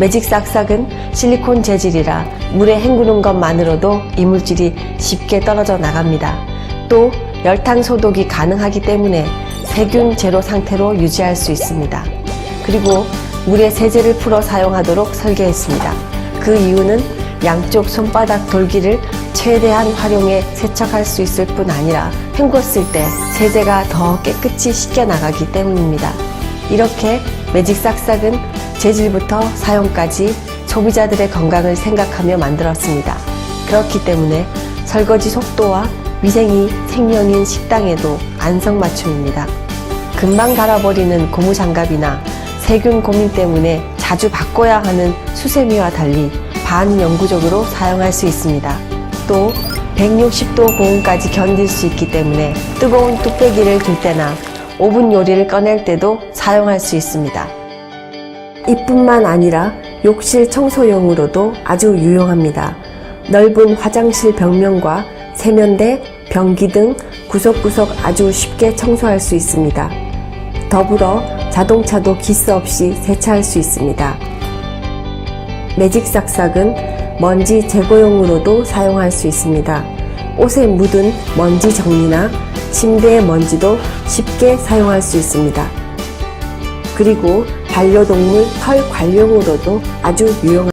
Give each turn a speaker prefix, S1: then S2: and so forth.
S1: 매직 싹싹은 실리콘 재질이라 물에 헹구는 것만으로도 이물질이 쉽게 떨어져 나갑니다. 또 열탕 소독이 가능하기 때문에 세균 제로 상태로 유지할 수 있습니다. 그리고 물에 세제를 풀어 사용하도록 설계했습니다. 그 이유는 양쪽 손바닥 돌기를 최대한 활용해 세척할 수 있을 뿐 아니라 헹궜을 때 세제가 더 깨끗이 씻겨 나가기 때문입니다. 이렇게 매직 싹싹은 재질부터 사용까지 소비자들의 건강을 생각하며 만들었습니다. 그렇기 때문에 설거지 속도와 위생이 생명인 식당에도 안성맞춤입니다. 금방 갈아버리는 고무장갑이나 세균 고민 때문에 자주 바꿔야 하는 수세미와 달리 반영구적으로 사용할 수 있습니다. 또 160도 고온까지 견딜 수 있기 때문에 뜨거운 뚝배기를 들 때나 오븐 요리를 꺼낼 때도 사용할 수 있습니다. 이뿐만 아니라 욕실 청소용으로도 아주 유용합니다. 넓은 화장실 벽면과 세면대, 변기 등 구석구석 아주 쉽게 청소할 수 있습니다. 더불어 자동차도 기스 없이 세차할 수 있습니다. 매직 싹싹은 먼지 제거용으로도 사용할 수 있습니다. 옷에 묻은 먼지 정리나 침대의 먼지도 쉽게 사용할 수 있습니다. 그리고 반려동물 털 관리용으로도 아주 유용합니다.